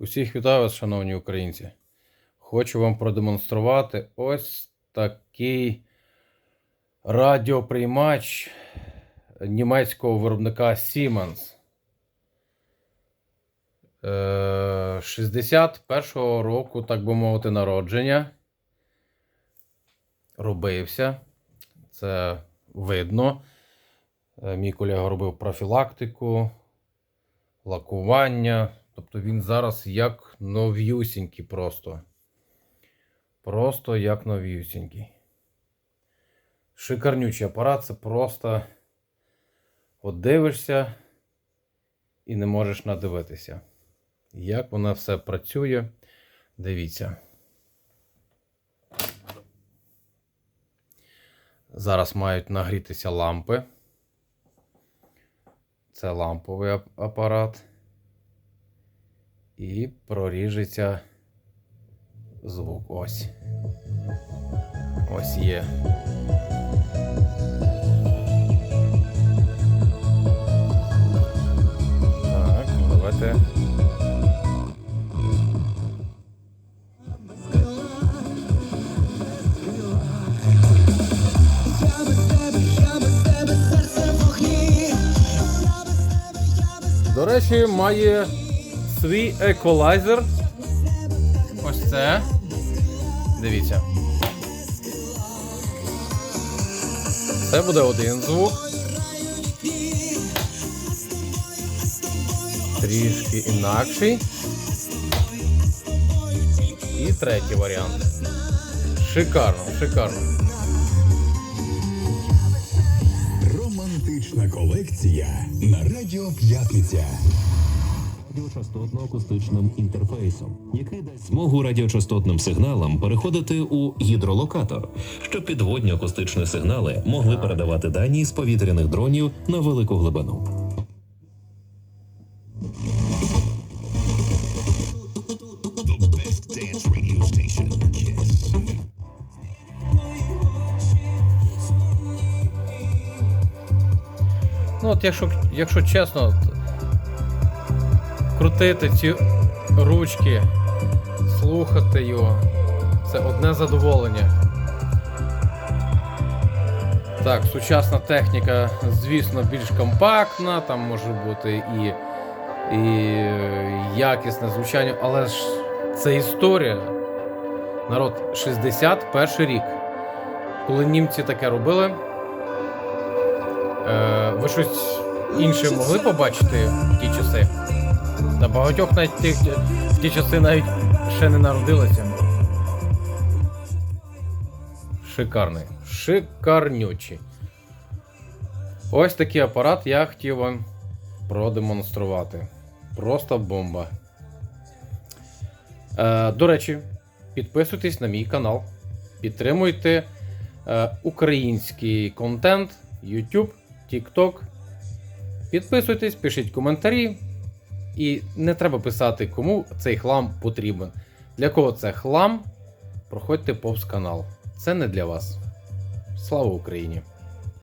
Усіх вітаю вас, шановні українці. Хочу вам продемонструвати ось такий радіоприймач німецького виробника Siemens. Е, 61-го року, так би мовити, народження. Робився. Це видно. Е, Мій колега робив профілактику, лакування. Тобто він зараз як нов'юсінький просто. Просто як нов'юсінький. Шикарнючий апарат, це просто от дивишся і не можеш надивитися. Як воно все працює, дивіться. Зараз мають нагрітися лампи. Це ламповий апарат. І проріжеться звук. Ось. Ось є. Так, давайте. До речі, має свій еколайзер. Ось це. Дивіться. Це буде один звук. Трішки інакший. І третій варіант. Шикарно, шикарно. Романтична колекція на Радіо П'ятниця. Радіочастотно-акустичним інтерфейсом, який дасть змогу радіочастотним сигналам переходити у гідролокатор, щоб підводні акустичні сигнали могли передавати дані з повітряних дронів на велику глибину. Ну, от якщо, якщо чесно, крутити ці ручки, слухати його, це одне задоволення. Так, сучасна техніка, звісно, більш компактна, там може бути і, і якісне звучання, але ж це історія. Народ, 61 рік. Коли німці таке робили, Е, ви щось інше могли побачити в ті часи? Та багатьох навіть тих, в ті часи навіть ще не народилися. Шикарний. Шикарнючий. Ось такий апарат я хотів вам продемонструвати. Просто бомба. Е, до речі, підписуйтесь на мій канал. Підтримуйте е, український контент, YouTube, TikTok. Підписуйтесь, пишіть коментарі. І не треба писати, кому цей хлам потрібен. Для кого це хлам, проходьте повз канал. Це не для вас. Слава Україні!